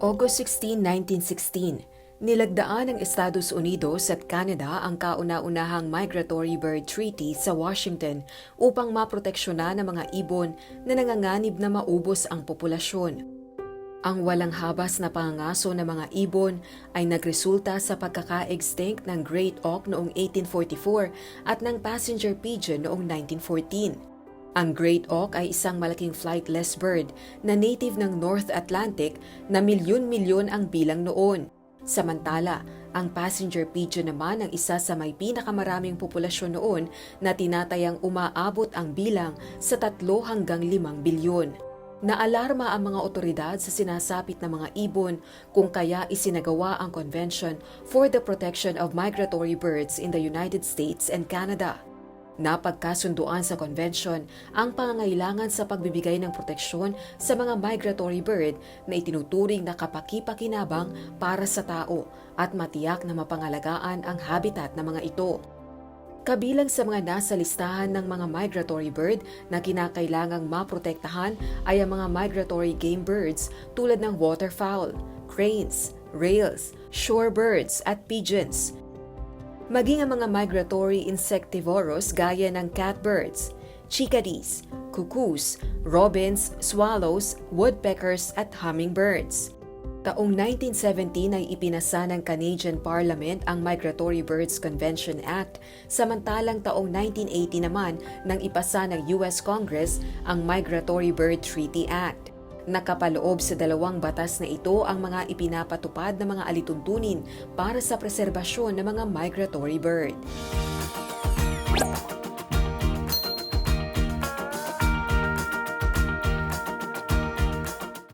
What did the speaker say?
August 16, 1916, nilagdaan ng Estados Unidos at Canada ang kauna-unahang Migratory Bird Treaty sa Washington upang maproteksyonan ng mga ibon na nanganganib na maubos ang populasyon. Ang walang habas na pangangaso ng mga ibon ay nagresulta sa pagkaka-extinct ng Great Auk noong 1844 at ng Passenger Pigeon noong 1914. Ang Great Auk ay isang malaking flightless bird na native ng North Atlantic na milyon-milyon ang bilang noon. Samantala, ang passenger pigeon naman ang isa sa may pinakamaraming populasyon noon na tinatayang umaabot ang bilang sa 3 hanggang 5 bilyon. Naalarma ang mga otoridad sa sinasapit ng mga ibon kung kaya isinagawa ang Convention for the Protection of Migratory Birds in the United States and Canada. Napagkasunduan sa convention ang pangangailangan sa pagbibigay ng proteksyon sa mga migratory bird na itinuturing na kapaki-pakinabang para sa tao at matiyak na mapangalagaan ang habitat ng mga ito. Kabilang sa mga nasa listahan ng mga migratory bird na kinakailangang maprotektahan ay ang mga migratory game birds tulad ng waterfowl, cranes, rails, shorebirds at pigeons maging ang mga migratory insectivorous gaya ng catbirds, chickadees, cuckoos, robins, swallows, woodpeckers at hummingbirds. Taong 1917 ay ipinasa ng Canadian Parliament ang Migratory Birds Convention Act, samantalang taong 1980 naman nang ipasa ng US Congress ang Migratory Bird Treaty Act. Nakapaloob sa dalawang batas na ito ang mga ipinapatupad na mga alituntunin para sa preserbasyon ng mga migratory bird.